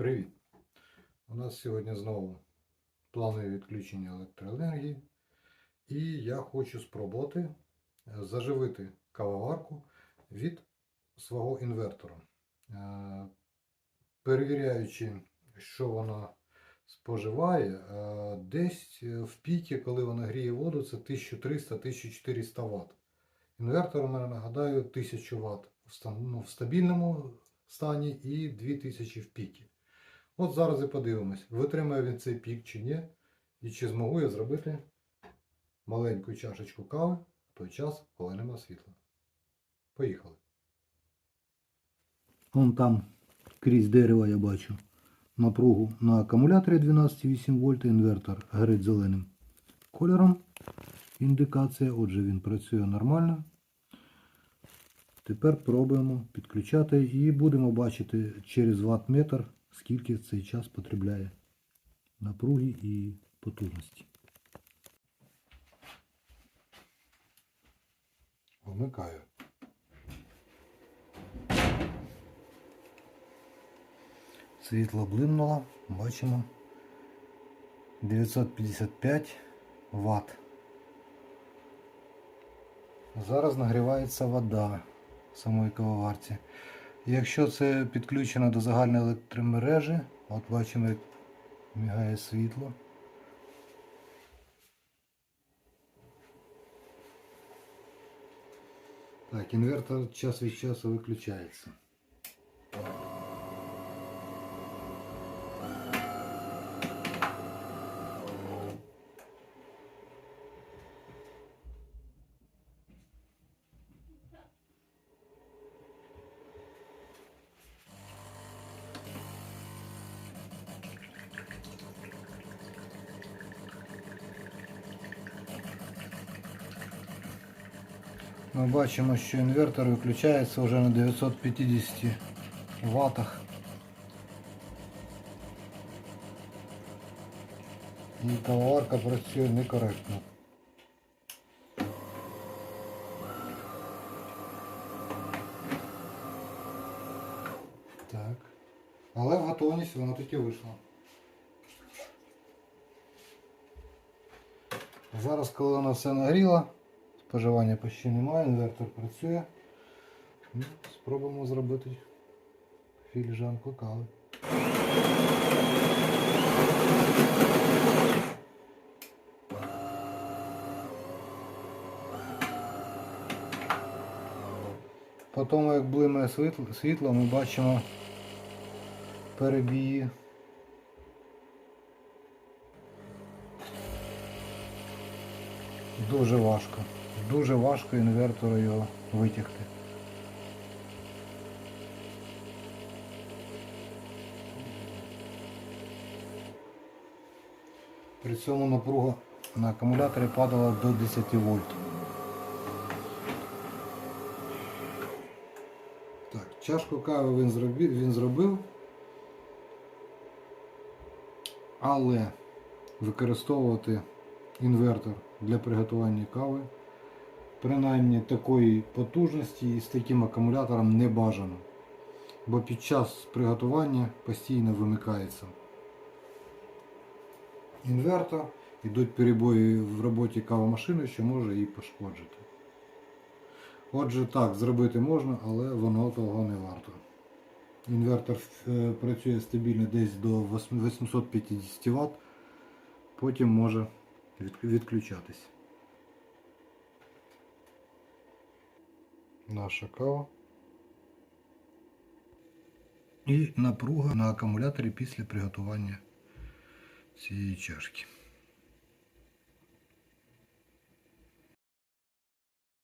Привіт! У нас сьогодні знову планове відключення електроенергії. І я хочу спробувати е, заживити кавоварку від свого інвертора. Е, Перевіряючи, що вона споживає, е, десь в піки, коли вона гріє воду, це 1300-1400 Вт. Інвертор у мене нагадаю 1000 Вт ну, в стабільному стані і 2000 в піки. От зараз і подивимось, витримає він цей пік чи ні, і чи змогу я зробити маленьку чашечку кави в той час, коли нема світла. Поїхали. Вон там крізь дерева я бачу напругу на акумуляторі 12,8 вольт, інвертор горить зеленим кольором. Індикація, отже, він працює нормально. Тепер пробуємо підключати і будемо бачити через ваттметр, скільки цей час потребляє напруги і потужності. Вмикаю. Світло блимнуло, бачимо 955 Вт. Зараз нагрівається вода в самої кавоварці. Якщо це підключено до загальної електромережі, от бачимо, як мігає світло. Так, інвертор час від часу виключається. Ми бачимо, що інвертор виключається вже на 950 ваттах. І кавоварка працює некоректно. Так. Але в готовність воно таки вийшло. Зараз, коли вона все нагріла, споживання почти немає, інвертор працює. Ну, Спробуємо зробити філіжанку кави. По тому, як блимає світло ми бачимо перебії. Дуже важко. Дуже важко інвертору його витягти. При цьому напруга на акумуляторі падала до 10 вольт. Так, чашку кави він зробив, він зробив. Але використовувати інвертор для приготування кави, принаймні такої потужності і з таким акумулятором не бажано. Бо під час приготування постійно вимикається інвертор, йдуть перебої в роботі кавомашини, що може її пошкоджити. Отже, так, зробити можна, але воно того не варто. Інвертор е, працює стабільно десь до 850 Вт, потім може від- відключатись. Наша кава. І напруга на акумуляторі після приготування цієї чашки.